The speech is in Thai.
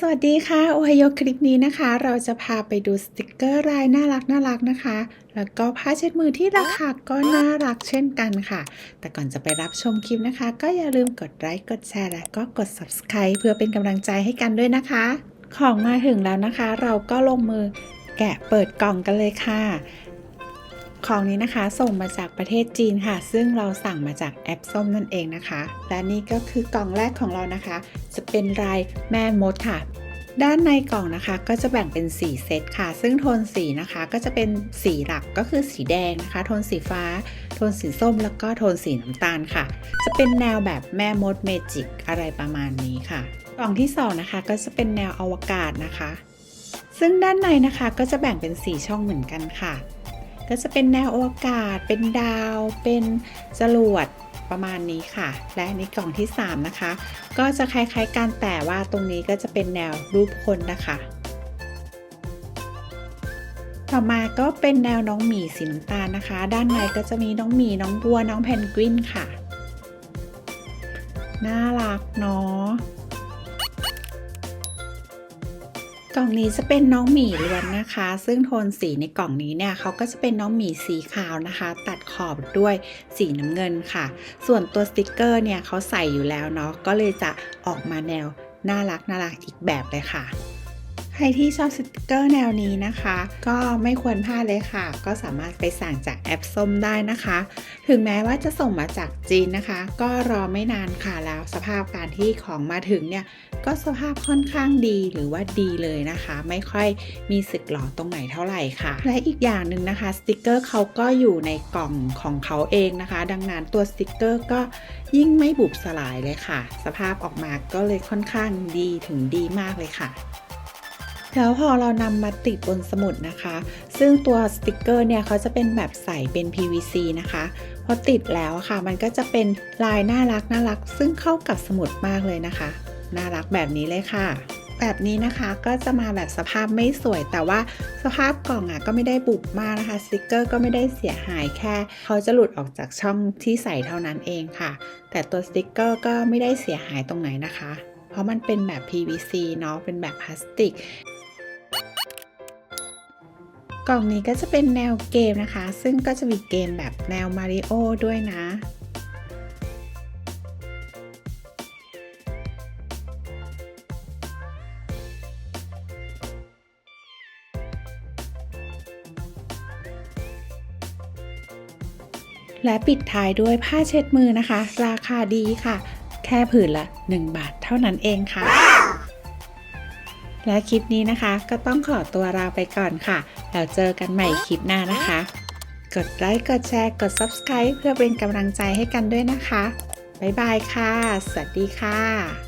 สวัสดีค่ะ โอไฮโอคลิปนี้นะคะ เราจะพาไปดูสติกเกอร์ลายน่ารักน่ารักนะคะ แล้วก็ผ้าเช็ดมือที่ราคาก็น่ารักเช่นกันค่ะ แต่ก่อนจะไปรับชมคลิปนะคะ ก็อย่าลืมกดไลค์กดแชร์และก็กด subscribe เพื่อเป็นกำลังใจให้กันด้วยนะคะ ของมาถึงแล้วนะคะ เราก็ลงมือแกะเปิดกล่องกันเลยค่ะ ของนี้นะคะส่งมาจากประเทศจีนค่ะ ซึ่งเราสั่งมาจากแอปส้มนั่นเองนะคะ และนี่ก็คือกล่องแรกของเรานะคะ จะเป็นลายแม่มดค่ะ ด้านในกล่องนะคะก็จะแบ่งเป็น 4 เซตค่ะ ซึ่งโทนสีนะคะก็จะเป็นสีหลักก็คือสีแดงนะคะ โทนสีฟ้า โทนสีส้มแล้วก็โทนสีน้ำตาลค่ะ จะเป็นแนวแบบแม่มดเมจิกอะไรประมาณนี้ค่ะ กล่องที่2นะคะก็จะเป็นแนวอวกาศนะคะ ซึ่งด้านในนะคะก็จะแบ่งเป็น 4 ช่องเหมือนกันค่ะ ก็จะเป็นแนวอวกาศ เป็นดาว เป็นจรวดประมาณนี้ค่ะ และในกล่องที่ 3 นะคะ ก็จะคล้ายๆกันแต่ว่าตรงนี้ก็จะเป็นแนวรูปคนนะคะ ต่อมาก็เป็นแนวน้องหมีสีน้ำตาลนะคะ ด้านในก็จะมีน้องหมีน้องวัวน้องเพนกวินค่ะ น่ารักเนาะ กล่องนี้จะเป็นน้องหมีล้วนนะคะ ซึ่งโทนสีในกล่องนี้เนี่ยเขาก็จะเป็นน้องหมีสีขาวนะคะ ตัดขอบด้วยสีน้ำเงินค่ะ ส่วนตัวสติกเกอร์เนี่ยเขาใส่อยู่แล้วเนาะก็เลยจะออกมาแนวน่ารักน่ารักอีกแบบเลยค่ะ ใครที่ชอบสติกเกอร์แนวนี้นะคะ ก็ไม่ควรพลาดเลยค่ะ ก็สามารถไปสั่งจากแอปส้มได้นะคะ ถึงแม้ว่าจะส่งมาจากจีนนะคะ ก็รอไม่นานค่ะแล้วสภาพการที่ของมาถึงเนี่ยก็สภาพค่อนข้างดีหรือว่าดีเลยนะคะ ไม่ค่อยมีสึกหลอตรงไหนเท่าไหร่ค่ะ และอีกอย่างหนึ่งนะคะสติกเกอร์เขาก็อยู่ในกล่องของเขาเองนะคะ ดังนั้นตัวสติกเกอร์ก็ยิ่งไม่บุบสลายเลยค่ะ สภาพออกมาก็เลยค่อนข้างดีถึงดีมากเลยค่ะ แล้วพอเรานำมาติดบนสมุดนะคะ ซึ่งตัวสติกเกอร์เนี่ยเขาจะเป็นแบบใสเป็น PVC นะคะพอติดแล้วค่ะมันก็จะเป็นลายน่ารักน่ารัก ซึ่งเข้ากับสมุดมากเลยนะคะ น่ารักแบบนี้เลยค่ะ แบบนี้นะคะก็จะมาแบบสภาพไม่สวย แต่ว่าสภาพกล่องอะก็ไม่ได้บุบมากนะคะสติกเกอร์ก็ไม่ได้เสียหายแค่ เขาจะหลุดออกจากช่องที่ใส่เท่านั้นเองค่ะ แต่ตัวสติกเกอร์ก็ไม่ได้เสียหายตรงไหนนะคะ เพราะมันเป็นแบบ PVC เนาะเป็นแบบพลาสติก กล่องนี้ก็จะเป็นแนวเกมนะคะ ซึ่งก็จะมีเกมแบบแนวมาริโอด้วยนะ และปิดท้ายด้วยผ้าเช็ดมือนะคะ ราคาดีค่ะ แค่ผืนละ 1 บาทเท่านั้นเองค่ะ และคลิปนี้นะคะ ก็ต้องขอตัวลาไปก่อนค่ะ แล้วเจอกันใหม่คลิปหน้านะคะ กดไลค์กดแชร์กด Subscribe เพื่อเป็นกำลังใจให้กันด้วยนะคะ บ๊ายบายค่ะ สวัสดีค่ะ